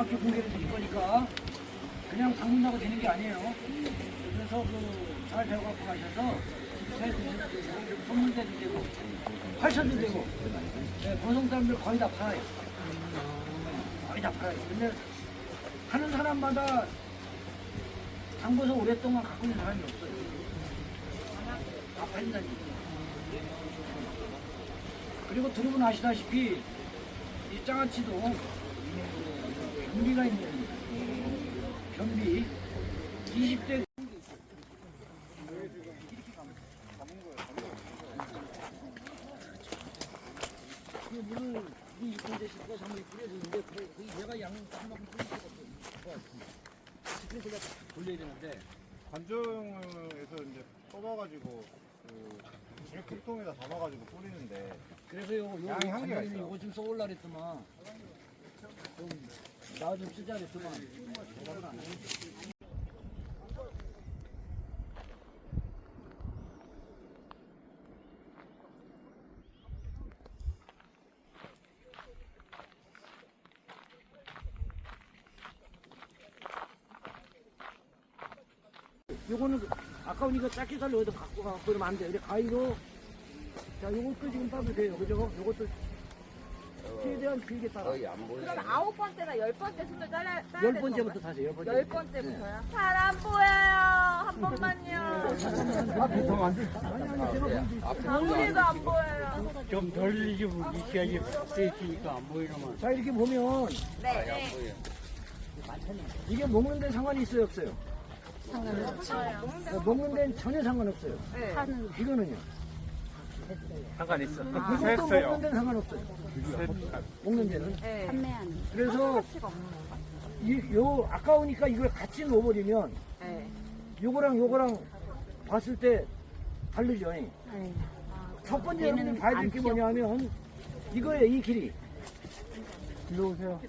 정확히 공개를 드릴 거니까 그냥 방문하고 되는 게 아니에요. 그래서 그잘 배워갖고 가셔서 집사에도 되고 선물대도 되고 팔셔도 되고 네, 보성 사람들 거의 다 팔아요. 거의 다 팔아요. 근데 하는 사람마다 장보서 오랫동안 갖고 있는 사람이 없어요. 다 팔린다니까. 그리고 들어보면 아시다시피 이 장아찌도 변비가 있는 변비 20대 그 물을 이 이쁜 데 싣고 사람이 뿌려주는데 그, 그 얘가 양은 한 만큼 뿌릴 수가 없어요. 그래서 그냥 돌려야 되는데 관중에서 이제 뽑아가지고 그 물통에다 담아가지고 뿌리는데 그래서 요거 요거 양이 한계가 있어. 요거 좀 써올라 그랬더만 좀 나좀 쓰자 그랬더만 대답을 안 해. 요거는 아까우니까 짧게 살려 어디 갖고 가고 그러면 안 돼. 이렇게 가위로 자 요것도 지금 따도 돼요. 그죠? 요것도 최대한 길게 따라. 그럼 아홉 번째나 열 번째 순을 잘라 따야 열 되는 번째부터 건가요? 타세요. 열 번째. 열 번째부터요? 잘 안 보여요. 한 번만요. 아니 아니 제가 보여드릴게요. 아무리도 안 보여요. 좀 돌리고 있어야지 세지니까 안 보이려면 자 이렇게 보면 네. 이게 먹는 데는 상관이 있어요 없어요? 없어요. 어, 먹는 데는 전혀 상관없어요. 네. 이거는요. 상관 있어. 이것도 먹는 데는 상관없어요. 먹는 데는. 네. 그래서 가치가 없는 건가? 이, 요 아까우니까 이걸 같이 넣어버리면 네. 요거랑 요거랑 봤을 때 다르죠. 첫 번째 여러분이 봐야 될 게 뭐냐면 이거예요 이 길이. 일로 오세요.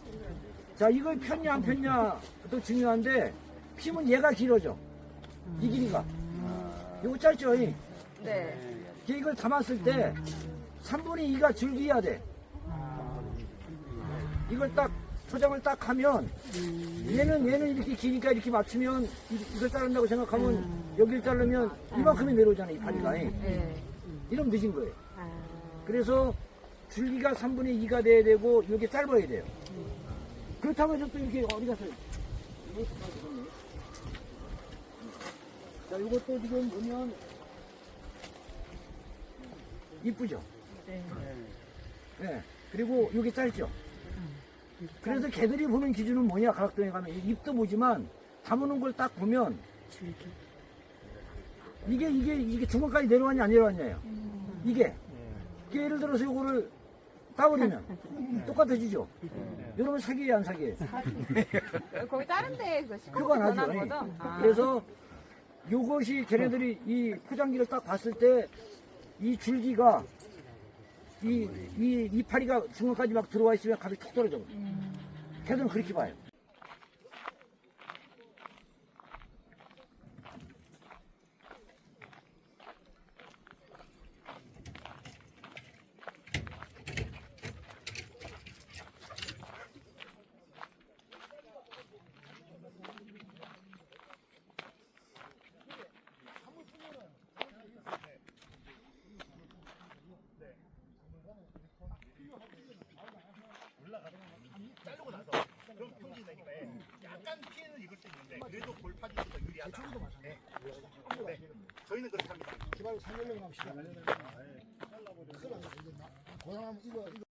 자 이걸 폈냐 안 폈냐도 중요한데 피면 얘가 길어져. 이 길이가. 요거 짧죠. 이. 네. 이걸 담았을 때 3분의 2가 줄기야 돼. 이걸 딱 포장을 딱 하면 얘는 얘는 이렇게 기니까 이렇게 맞추면 이- 이걸 자른다고 생각하면 여기를 자르면 이만큼이 내려오잖아 이 파리가. 네. 이러면 늦은 거예요. 그래서 줄기가 3분의 2가 돼야 되고 이게 짧아야 돼요. 그렇다고 해서 또 이렇게 어디 갔어요? 자, 이것도 지금 보면 이쁘죠? 네. 그리고 이게 짧죠? 그래서 개들이 보는 기준은 뭐냐, 가락동에 가면. 입도 보지만 담으는 걸 딱 보면 이게, 이게, 이게 중간까지 내려왔냐, 안 내려왔냐요. 이게. 이게 예를 들어서 이거를 따버리면 똑같아지죠? 여러분 사기예요, 안 사기예요? 거기 다른 데그 그거 시커멓게 안 변한 하죠. 거죠? 아. 그래서 걔네들이 이 포장기를 딱 봤을 때 이 줄기가 이, 이, 이파리가 중간까지 막 들어와 있으면 값이 툭 떨어져. 걔들은 그렇게 봐요. 저희는 그렇게 합니다. 기발 3년령 합시다. 큰일 나고 이제 고생하면 이거 이거